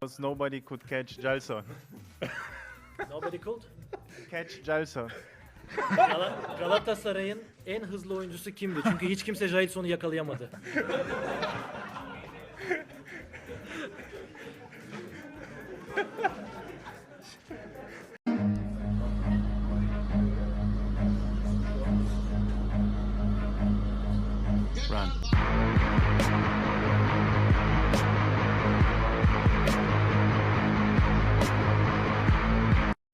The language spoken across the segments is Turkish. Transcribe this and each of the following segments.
because nobody could catch Jalson. Nobody could. Catch Jalson. Gal- Galatasaray'ın en hızlı oyuncusu kimdi? Çünkü hiç kimse Jailson'u yakalayamadı. Run.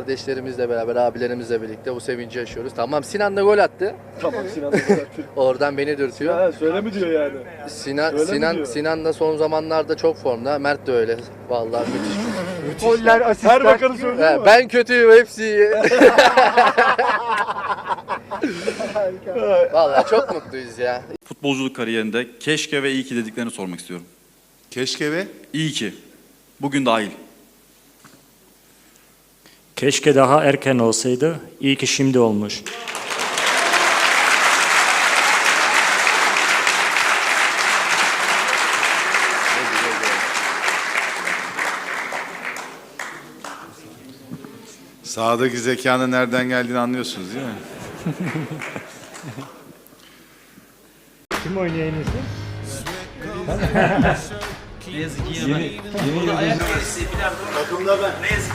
Kardeşlerimizle beraber, abilerimizle birlikte bu sevinci yaşıyoruz. Tamam Sinan da gol attı. Tamam Sinan da gol attı. Oradan beni dürtüyor. Ha, söyle mi diyor yani? Sinan Öyle mi Sinan diyor? Sinan da son zamanlarda çok formda. Mert de öyle. Vallahi müthiş. goller Her asistler bakanı söylüyor He, mu? ben kötüyüm hepsi iyi. Vallahi çok mutluyuz ya. futbolculuk kariyerinde keşke ve iyi ki dediklerini sormak istiyorum. Keşke ve İyi ki. Bugün dahil. Keşke daha erken olsaydı. İyi ki şimdi olmuş. sahadaki zekanın nereden geldiğini anlıyorsunuz değil mi? Kim oynuyor en iyisi?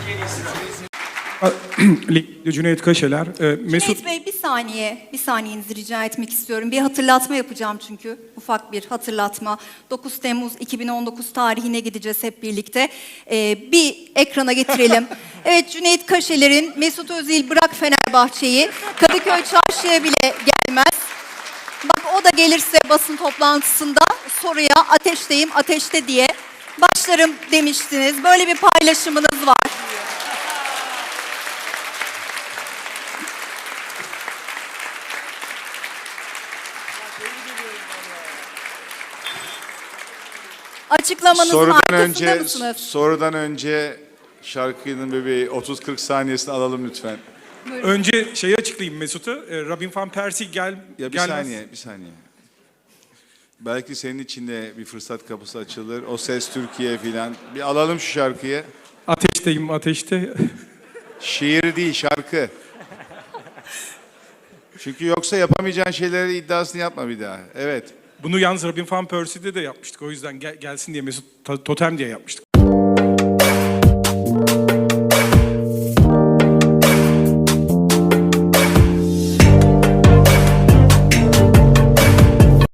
Ligde Cüneyt Kaşeler. Ee, Mesut Cüneyt Bey bir saniye, bir saniyenizi rica etmek istiyorum. Bir hatırlatma yapacağım çünkü. Ufak bir hatırlatma. 9 Temmuz 2019 tarihine gideceğiz hep birlikte. Ee, bir ekrana getirelim. evet Cüneyt Kaşeler'in Mesut Özil bırak Fenerbahçe'yi. Kadıköy çarşıya bile gelmez. Bak o da gelirse basın toplantısında soruya ateşteyim ateşte diye başlarım demiştiniz. Böyle bir paylaşımınız var. Açıklamanızın Sorudan önce mısınız? sorudan önce şarkının bir 30-40 saniyesini alalım lütfen. önce şeyi açıklayayım Mesut'u. Ee, Robin van Persie gel Ya bir gelmez. saniye, bir saniye. Belki senin için de bir fırsat kapısı açılır. O ses Türkiye filan. Bir alalım şu şarkıyı. Ateşteyim ateşte. Şiir değil, şarkı. Çünkü yoksa yapamayacağın şeyleri iddiasını yapma bir daha. Evet. Bunu yalnız Robin van Persie'de de yapmıştık. O yüzden gel- gelsin diye Mesut to- totem diye yapmıştık.